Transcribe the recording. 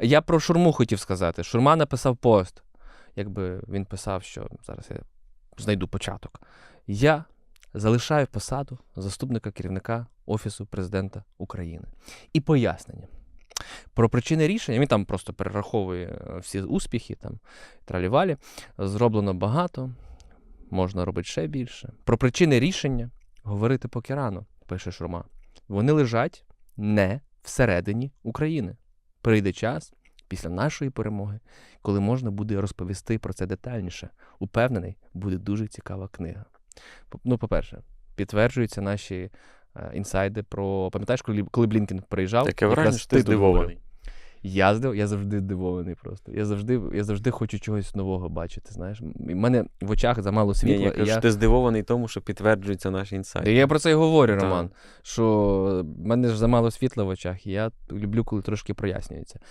Я про Шурму хотів сказати. Шурма написав пост. Якби він писав, що зараз я знайду початок. Я залишаю посаду заступника керівника Офісу президента України. І пояснення. Про причини рішення він там просто перераховує е, всі успіхи, там тралівалі. Зроблено багато, можна робити ще більше. Про причини рішення говорити поки рано, пише Шурма. Вони лежать не всередині України. Прийде час після нашої перемоги, коли можна буде розповісти про це детальніше. Упевнений, буде дуже цікава книга. Ну, по-перше, підтверджуються наші е, інсайди про. Пам'ятаєш, коли, коли Блінкен приїжджав? Таке враження, що ти здивований. Я здив, я завжди здивований просто. Я завжди, я завжди хочу чогось нового бачити. Знаєш, У мене в очах замало Ні, світла. я і кажу, я... ти здивований тому, що підтверджується наш інсайт. Я про це і говорю, Так. Роман. Що в мене ж замало світла в очах, і я люблю, коли трошки прояснюється.